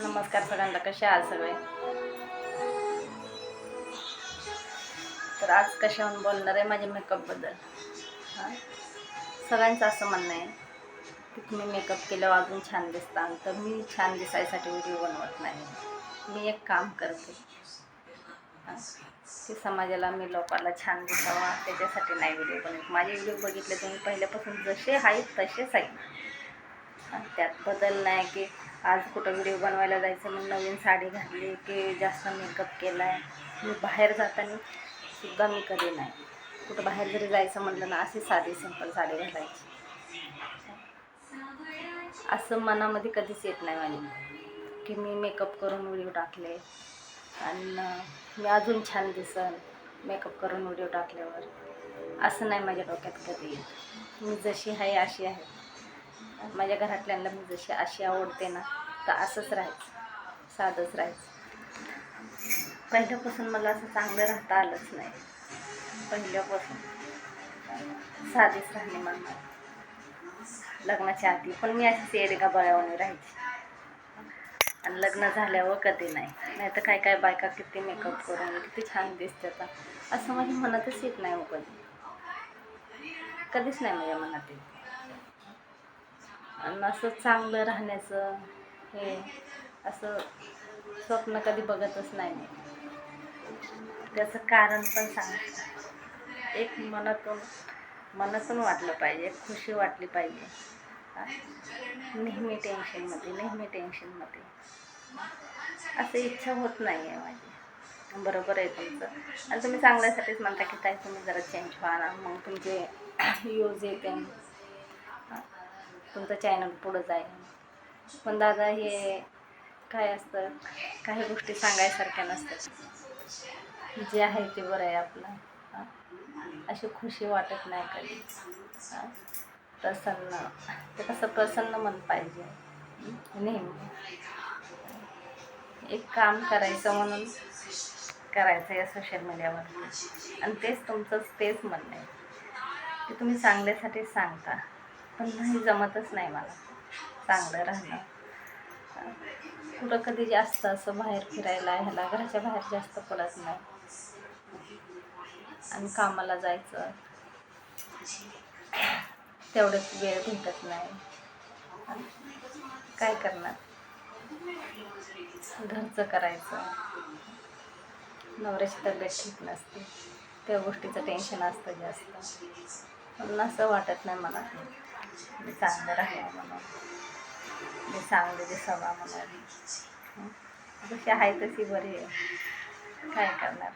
नमस्कार सगळ्यांना कसे आहात सगळे? तर आज कशाहून बोलणार आहे माझ्या मेकअपबद्दल हां? सगळ्यांचं असं म्हणणं आहे की तुम्ही मेकअप केल्यावर अजून छान दिसता तर मी छान दिसायसाठी व्हिडिओ बनवत नाही. मी एक काम करते. की समाजाला मी लोकांना छान दिसावा त्याच्यासाठी नाही व्हिडिओ बनवत. माझे व्हिडिओ बघितले तुम्ही पहिल्यापासून जसे आहेत तसेच आहेत. त्यात बदल नाही की आज कुठं व्हिडिओ बनवायला जायचं मग नवीन साडी घातली की जास्त मेकअप केला आहे मी बाहेर जाताना सुद्धा मी कधी नाही. कुठं बाहेर जरी जायचं म्हटलं ना अशी साधी सिंपल साडी घालायची. असं मनामध्ये कधीच येत नाही माझी की मी मेकअप करून व्हिडिओ टाकले. आणि मी अजून छान दिसन मेकअप करून व्हिडिओ टाकल्यावर. असं नाही माझ्या डोक्यात कधी येत. मी जशी आहे अशी आहे. माझ्या घरातल्यांना मी जशी अशी आवडते ना तर असंच राहायचं. साधंच राहायचं. पहिल्यापासून मला असं चांगलं राहता आलंच नाही. पहिल्यापासून. साधीच राहणे मला. लग्नाच्या आधी. पण मी अशीच येडगा बळ्यावाने राहायची. आणि लग्न झाल्यावर कधी नाही. नाही तर काय काय बायका किती मेकअप करून किती छान दिसते असं माझ्या मनातच येत नाही हो कधी. कधीच नाही माझ्या मनात येत. आणि असं चांगलं राहण्याचं हे असं स्वप्न कधी बघतच नाही मी. त्याचं कारण पण सांग. एक मनातून मनातून वाटलं पाहिजे खुशी वाटली पाहिजे. नेहमी टेन्शनमध्ये नेहमी टेन्शनमध्ये असं इच्छा होत नाही आहे माझी. बरोबर आहे तुमचं. आणि तुम्ही चांगल्यासाठीच म्हणता की ताई तुम्ही जरा चेंज व्हा ना. मग तुमचे यूज येते. तुमचं चॅनल पुढं जाईल. पण दादा हे काय असतं? काही गोष्टी सांगायसारख्या नसतात. जे आहे ते बरं आहे आपलं. अशी खुशी वाटत नाही कधी. प्रसन्न. ते कसं प्रसन्न मन पाहिजे. नेहमी. एक काम करायचं म्हणून करायचं या सोशल मीडियावर आणि तेच तुमचं तेच म्हणणं आहे. की तुम्ही चांगल्यासाठी सांगता. पण नाही जमतच नाही मला. चांगलं राहणं. कुठं कधी जास्त असं बाहेर फिरायला ह्याला घराच्या बाहेर जास्त पडत नाही. आणि कामाला जायचं. तेवढंच वेळ भेटत नाही. काय करणार? घरचं करायचं. नवऱ्याची तब्येत ठीक नसते. त्या गोष्टीचं टेन्शन असतं जास्त. पण असं वाटत नाही मला मी चांगलं राहावं म्हणून मी चांगले दिसावा म्हणून हं. जशी आहे तशी बरी आहे. काय करणार?